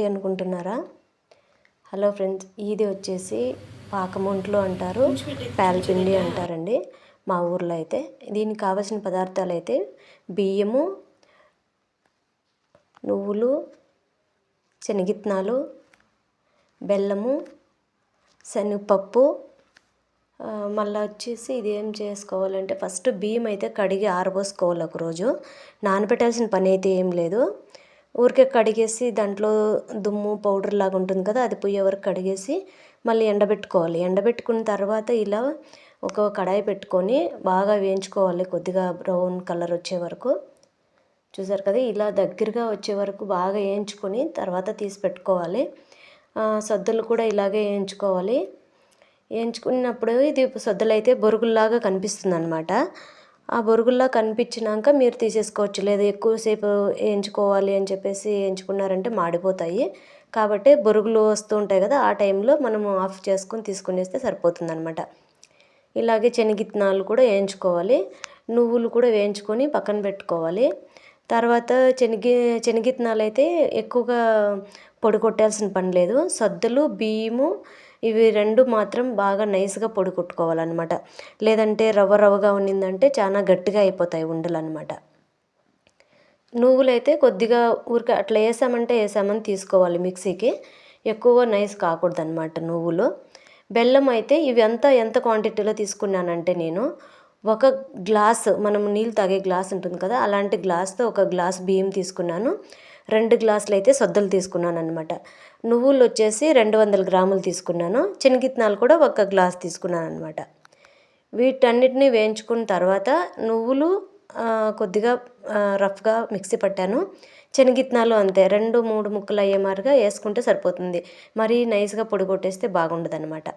ఏంటి అనుకుంటున్నారా? Hello friends ఇది వచ్చేసి పాకముంట్లు అంటారు పాలపిండి అంటారండి మా ఊర్లో అయితే. దీనికి కావాల్సిన పదార్థాలు అయితే బియ్యము నువ్వులు శనగిత్నాలు బెల్లము శనగపప్పు మళ్ళీ వచ్చేసి ఇది ఏం చేసుకోవాలంటే ఫస్ట్ బియ్యం అయితే కడిగి ఆరబోసుకోవాలి ఒకరోజు. నానబెట్టాల్సిన పని అయితే ఏం లేదు. ఊరికే కడిగేసి దాంట్లో దుమ్ము పౌడర్ లాగా ఉంటుంది కదా అది పోయే వరకు కడిగేసి మళ్ళీ ఎండబెట్టుకోవాలి. ఎండబెట్టుకున్న తర్వాత ఇలా ఒక కడాయి పెట్టుకొని బాగా వేయించుకోవాలి కొద్దిగా బ్రౌన్ కలర్ వచ్చే వరకు. చూసారు కదా ఇలా దగ్గరగా వచ్చే వరకు బాగా వేయించుకొని తర్వాత తీసి పెట్టుకోవాలి. సద్దులు కూడా ఇలాగే వేయించుకోవాలి. వేయించుకున్నప్పుడు ఇది సద్దులు అయితే బొరుగుల్లాగా కనిపిస్తుంది అనమాట ఆ బొరుగుల్లా కనిపించినాక మీరు తీసేసుకోవచ్చు. లేదా ఎక్కువసేపు వేయించుకోవాలి అని చెప్పేసి వేయించుకున్నారంటే మాడిపోతాయి. కాబట్టి బొరుగులు వస్తూ ఉంటాయి కదా ఆ టైంలో మనము ఆఫ్ చేసుకొని తీసుకునేస్తే సరిపోతుంది అనమాట ఇలాగే శనగిత్తనాలు కూడా వేయించుకోవాలి. నువ్వులు కూడా వేయించుకొని పక్కన పెట్టుకోవాలి. తర్వాత శనగి శనగిత్తనాలు అయితే ఎక్కువగా పొడి కొట్టాల్సిన పని లేదు. సద్దలు బియ్యము ఇవి రెండు మాత్రం బాగా నైస్గా పొడి కొట్టుకోవాలన్నమాట. లేదంటే రవ్వ రవ్వగా ఉన్నిందంటే చాలా గట్టిగా అయిపోతాయి ఉండలు అనమాట నువ్వులైతే కొద్దిగా ఊరికే అట్లా వేసామంటే వేసామని తీసుకోవాలి మిక్సీకి. ఎక్కువ నైస్ కాకూడదు అనమాట నువ్వులు. బెల్లం అయితే ఇవి అంతా ఎంత క్వాంటిటీలో తీసుకున్నానంటే నేను ఒక గ్లాస్ మనం నీళ్ళు తాగే గ్లాస్ ఉంటుంది కదా అలాంటి గ్లాస్తో ఒక గ్లాస్ బియ్యం తీసుకున్నాను. రెండు గ్లాసులు అయితే సొద్దలు తీసుకున్నాను అనమాట నువ్వులు వచ్చేసి రెండు వందల గ్రాములు తీసుకున్నాను. శనగిత్తనాలు కూడా ఒక గ్లాస్ తీసుకున్నాను అనమాట వీటన్నిటిని వేయించుకున్న తర్వాత నువ్వులు కొద్దిగా రఫ్గా మిక్సీ పట్టాను. శనగిత్తనాలు అంతే రెండు మూడు ముక్కలు అయ్యే మాదిరిగా వేసుకుంటే సరిపోతుంది. మరీ నైస్గా పొడి కొట్టేస్తే బాగుండదు అనమాట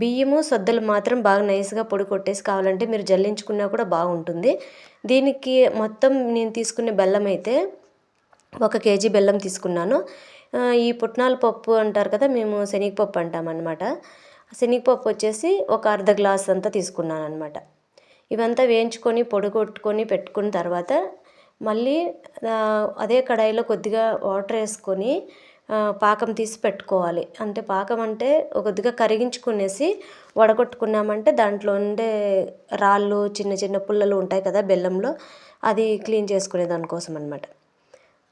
బియ్యము సద్దలు మాత్రం బాగా నైస్గా పొడి కొట్టేసి కావాలంటే మీరు జల్లించుకున్నా కూడా బాగుంటుంది. దీనికి మొత్తం నేను తీసుకునే బెల్లం అయితే ఒక కేజీ బెల్లం తీసుకున్నాను. ఈ పుట్నాల పప్పు అంటారు కదా మేము శనగపప్పు అంటాం అనమాట శనగపప్పు వచ్చేసి ఒక అర్ధ గ్లాస్ అంతా తీసుకున్నాను అనమాట ఇవంతా వేయించుకొని పొడిగొట్టుకొని పెట్టుకున్న తర్వాత మళ్ళీ అదే కడాయిలో కొద్దిగా వాటర్ వేసుకొని పాకం తీసి పెట్టుకోవాలి. అంటే పాకం అంటే కొద్దిగా కరిగించుకునేసి వడగొట్టుకున్నామంటే దాంట్లో ఉండే రాళ్ళు చిన్న చిన్న పుల్లలు ఉంటాయి కదా బెల్లంలో అది క్లీన్ చేసుకునే దానికోసం అనమాట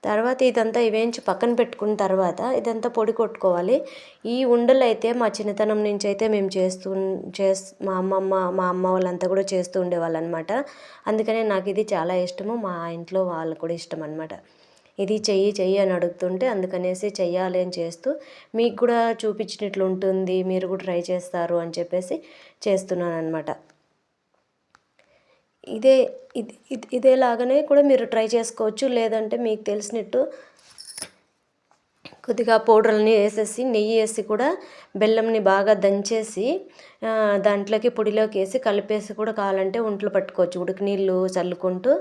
తర్వాత ఇదంతా వేయించి పక్కన పెట్టుకున్న తర్వాత ఇదంతా పొడి కొట్టుకోవాలి. ఈ ఉండలు అయితే మా చిన్నతనం నుంచి అయితే మేము చేస్తూ చేస్తూ మా అమ్మమ్మ మా అమ్మ వాళ్ళంతా కూడా చేస్తూ ఉండేవాళ్ళు అనమాట అందుకనే నాకు ఇది చాలా ఇష్టము. మా ఇంట్లో వాళ్ళు కూడా ఇష్టం అనమాట ఇది చెయ్యి చెయ్యి అని అడుగుతుంటే అందుకనేసి చెయ్యాలి అని చేస్తూ మీకు కూడా చూపించినట్లు ఉంటుంది మీరు కూడా ట్రై చేస్తారు అని చెప్పేసి చేస్తున్నాను అనమాట ఇదే ఇది ఇదేలాగానే కూడా మీరు ట్రై చేసుకోవచ్చు. లేదంటే మీకు తెలిసినట్టు కొద్దిగా పౌడర్ని వేసేసి నెయ్యి వేసి కూడా బెల్లంని బాగా దంచేసి దాంట్లోకి పొడిలోకి వేసి కలిపేసి కూడా కావాలంటే ఒంట్లో పట్టుకోవచ్చు. ఉడికి నీళ్ళు చల్లుకుంటూ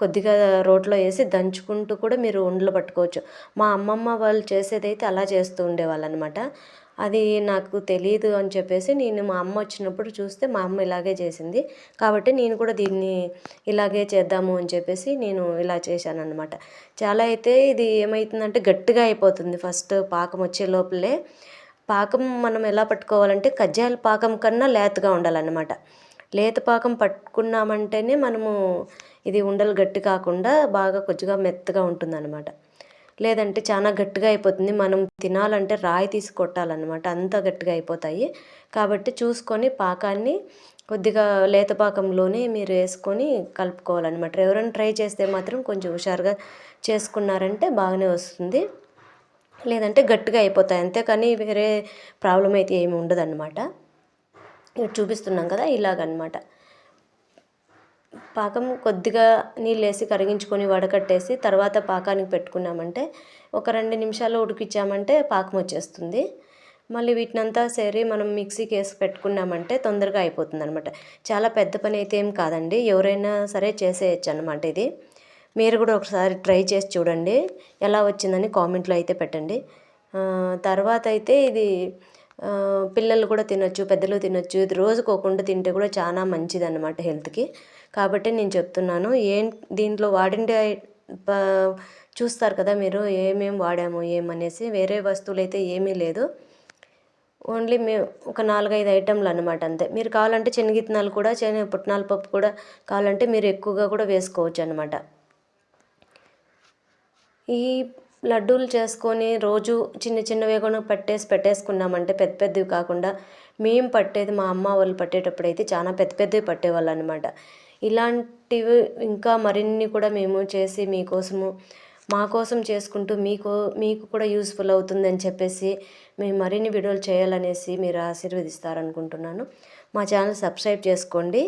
కొద్దిగా రోట్లో వేసి దంచుకుంటూ కూడా మీరు ఒంట్లో పట్టుకోవచ్చు. మా అమ్మమ్మ వాళ్ళు చేసేదైతే అలా చేస్తూ ఉండేవాళ్ళు అనమాట అది నాకు తెలియదు అని చెప్పేసి నేను మా అమ్మ వచ్చినప్పుడు చూస్తే మా అమ్మ ఇలాగే చేసింది. కాబట్టి నేను కూడా దీన్ని ఇలాగే చేద్దాము అని చెప్పేసి నేను ఇలా చేశాను అనమాట చాలా అయితే ఇది ఏమవుతుందంటే గట్టిగా అయిపోతుంది ఫస్ట్ పాకం వచ్చే లోపలే. పాకం మనం ఎలా పట్టుకోవాలంటే కజ్జాయల పాకం కన్నా లేతగా ఉండాలన్నమాట. లేత పాకం పట్టుకున్నామంటేనే మనము ఇది ఉండలు గట్టి కాకుండా బాగా కొద్దిగా మెత్తగా ఉంటుందన్నమాట. లేదంటే చాలా గట్టిగా అయిపోతుంది. మనం తినాలంటే రాయి తీసి కొట్టాలన్నమాట. అంత గట్టిగా అయిపోతాయి. కాబట్టి చూసుకొని పాకాన్ని కొద్దిగా లేత పాకంలోనే మీరు వేసుకొని కలుపుకోవాలన్నమాట. ఎవరైనా ట్రై చేస్తే మాత్రం కొంచెం హుషారుగా చేసుకున్నారంటే బాగానే వస్తుంది. లేదంటే గట్టిగా అయిపోతాయి. అంతేకాని వేరే ప్రాబ్లం అయితే ఏమి ఉండదన్నమాట. చూపిస్తున్నాం కదా ఇలాగనమాట పాకం కొద్దిగా నీళ్ళు వేసి కరిగించుకొని వడకట్టేసి తర్వాత పాకానికి పెట్టుకున్నామంటే ఒక రెండు నిమిషాలు ఉడికిచ్చామంటే పాకం వచ్చేస్తుంది. మళ్ళీ వీటినంతా సరే మనం మిక్సీకి వేసి పెట్టుకున్నామంటే తొందరగా అయిపోతుంది అనమాట చాలా పెద్ద పని అయితే ఏం కాదండి. ఎవరైనా సరే చేసేయచ్చు అనమాట ఇది. మీరు కూడా ఒకసారి ట్రై చేసి చూడండి. ఎలా వచ్చిందని కామెంట్లో అయితే పెట్టండి. తర్వాత అయితే ఇది పిల్లలు కూడా తినొచ్చు పెద్దలు తినొచ్చు. ఇది రోజుకోకుండా తింటే కూడా చాలా మంచిది అనమాట హెల్త్కి. కాబట్టి నేను చెప్తున్నాను ఏం దీంట్లో వాడిండే చూస్తారు కదా మీరు ఏమేమి వాడాము ఏమనేసి వేరే వస్తువులు అయితే ఏమీ లేదు. ఓన్లీ మేము ఒక నాలుగైదు ఐటెంలు అనమాట అంతే. మీరు కావాలంటే శనగిత్తనాలు కూడా శనగ పుట్నాల పప్పు కూడా కావాలంటే మీరు ఎక్కువగా కూడా వేసుకోవచ్చు అనమాట ఈ లడ్డూలు చేసుకొని రోజు చిన్న చిన్నవి కూడా పట్టేసి పెట్టేసుకున్నామంటే పెద్ద పెద్దవి కాకుండా మేము పట్టేది మా అమ్మ వాళ్ళు పట్టేటప్పుడు అయితే చాలా పెద్ద పెద్దవి పట్టేవాళ్ళు అనమాట ఇలాంటివి ఇంకా మరిన్ని కూడా మేము చేసి మీకోసము మా కోసం చేసుకుంటూ మీకు మీకు కూడా యూస్ఫుల్ అవుతుందని చెప్పేసి మేము మరిన్ని వీడియోలు చేయాలనేసి మీరు ఆశీర్వదిస్తారనుకుంటున్నాను. మా ఛానల్ సబ్స్క్రైబ్ చేసుకోండి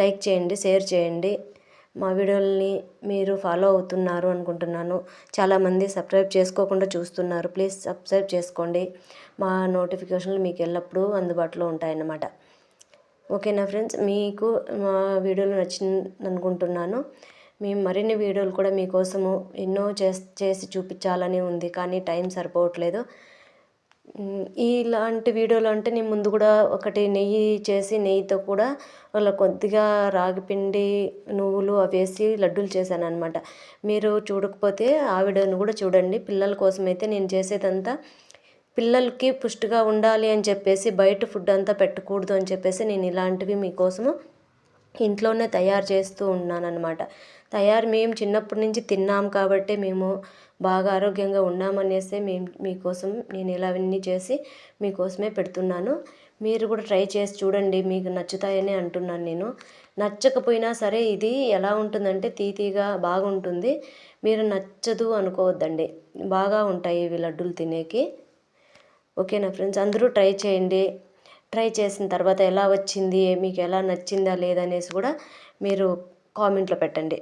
లైక్ చేయండి షేర్ చేయండి. మా వీడియోలని మీరు ఫాలో అవుతున్నారు అనుకుంటున్నాను. చాలామంది సబ్స్క్రైబ్ చేసుకోకుండా చూస్తున్నారు. ప్లీజ్ సబ్స్క్రైబ్ చేసుకోండి. మా నోటిఫికేషన్లు మీకు ఎల్లప్పుడూ అందుబాటులో ఉంటాయన్నమాట. ఓకేనా ఫ్రెండ్స్? మీకు మా వీడియోలు నచ్చింది అనుకుంటున్నాను మేము మరిన్ని వీడియోలు కూడా మీకోసము ఎన్నో చేసి చేసి చూపించాలని ఉంది. కానీ టైం సరిపోవట్లేదు. ఇలాంటి వీడియోలు అంటే నేను ముందు కూడా ఒకటి నెయ్యి చేసి నెయ్యితో కూడా వాళ్ళ కొద్దిగా రాగిపిండి నువ్వులు అవి వేసి లడ్డూలు చేశాను అనమాట మీరు చూడకపోతే ఆ వీడియోని కూడా చూడండి. పిల్లల కోసం అయితే నేను చేసేదంతా పిల్లలకి పుష్టిగా ఉండాలి అని చెప్పేసి బయట ఫుడ్ అంతా పెట్టకూడదు అని చెప్పేసి నేను ఇలాంటివి మీకోసము ఇంట్లోనే తయారు చేస్తూ ఉన్నానన్నమాట. తయారు మేము చిన్నప్పటి నుంచి తిన్నాం కాబట్టి మేము బాగా ఆరోగ్యంగా ఉన్నామనేసి మేము మీకోసం నేను ఇలా అన్నీ చేసి మీకోసమే పెడుతున్నాను. మీరు కూడా ట్రై చేసి చూడండి మీకు నచ్చుతాయని అంటున్నాను నేను. నచ్చకపోయినా సరే ఇది ఎలా ఉంటుందంటే తీతీగా బాగుంటుంది. మీరు నచ్చదు అనుకోవద్దండి. బాగా ఉంటాయి ఇవి లడ్డూలు తినేకి. ఓకేనా ఫ్రెండ్స్? అందరూ ట్రై చేయండి. ట్రై చేసిన తర్వాత ఎలా వచ్చింది మీకు ఎలా నచ్చిందా లేదనేసి కూడా మీరు కామెంట్లో పెట్టండి.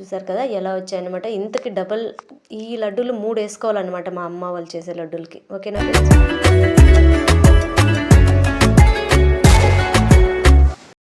చూసారు కదా ఎలా వచ్చాయన్నమాట. ఇంతకి డబల్ ఈ లడ్డూలు మూడు వేసుకోవాలన్నమాట మా అమ్మ వాళ్ళు చేసే లడ్డూలకి. ఓకేనా